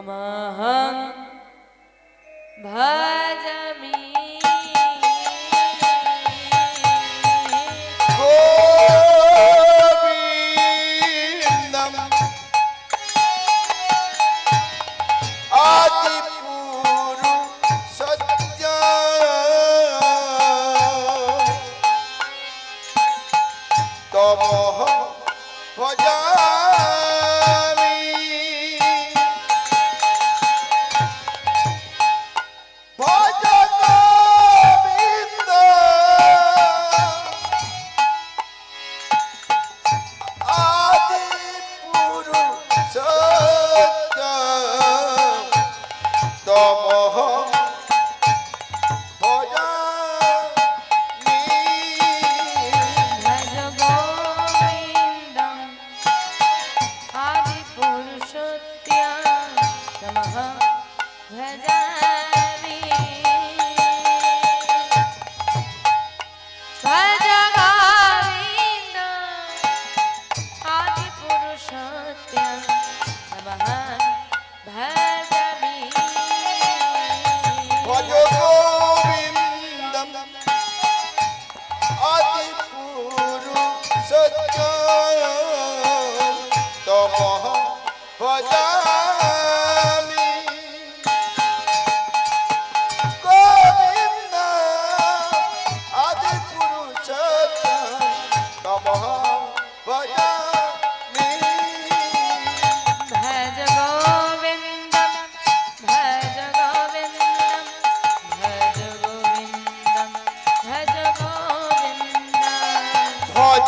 तमहं भजमि Oh, yeah.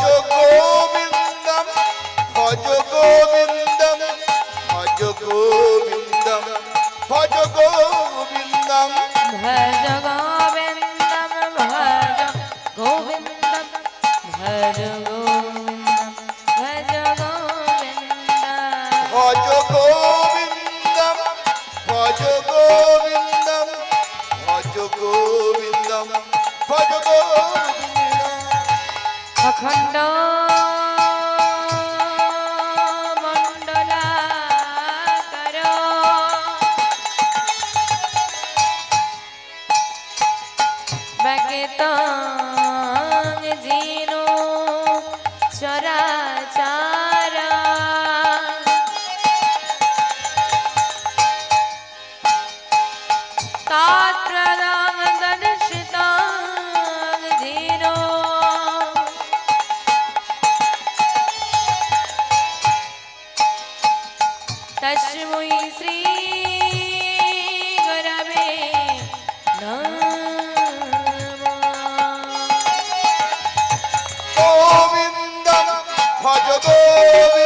Jogo! Govindam ভজ গোবিন্দ অখণ্ড Back it. Holy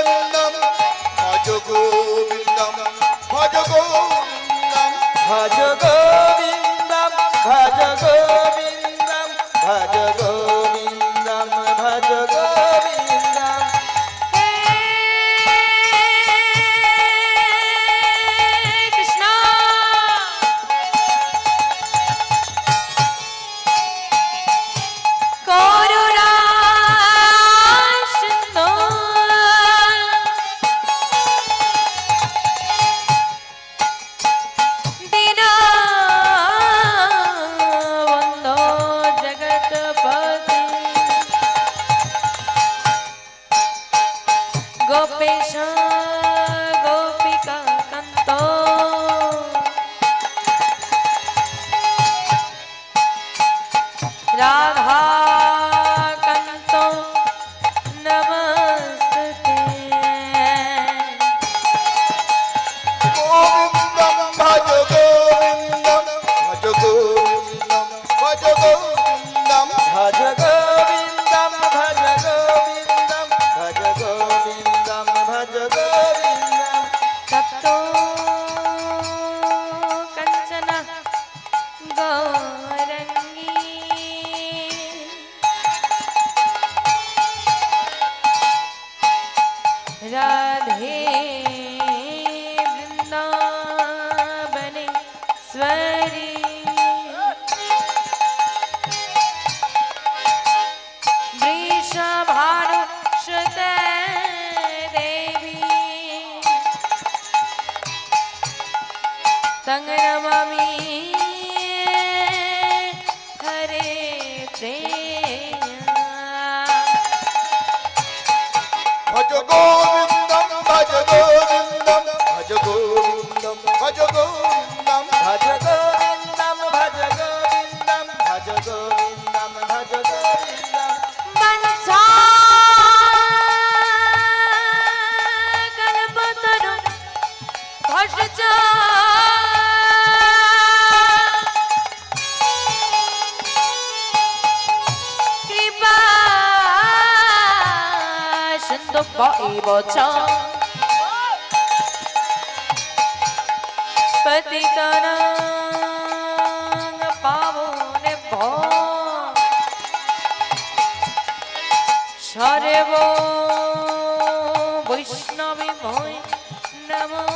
संगमामी हरे प्रेम भज गोविंदम भज गोविंदम भज गोविंदम भज गोविंदम भज गोविंदम भज गोविंदम भज गोविंदम भज गोविंदम मनसा गणपतनु भज जा পাইব পতিতন পাবনে সরেব বৈষ্ণবী মই নমঃ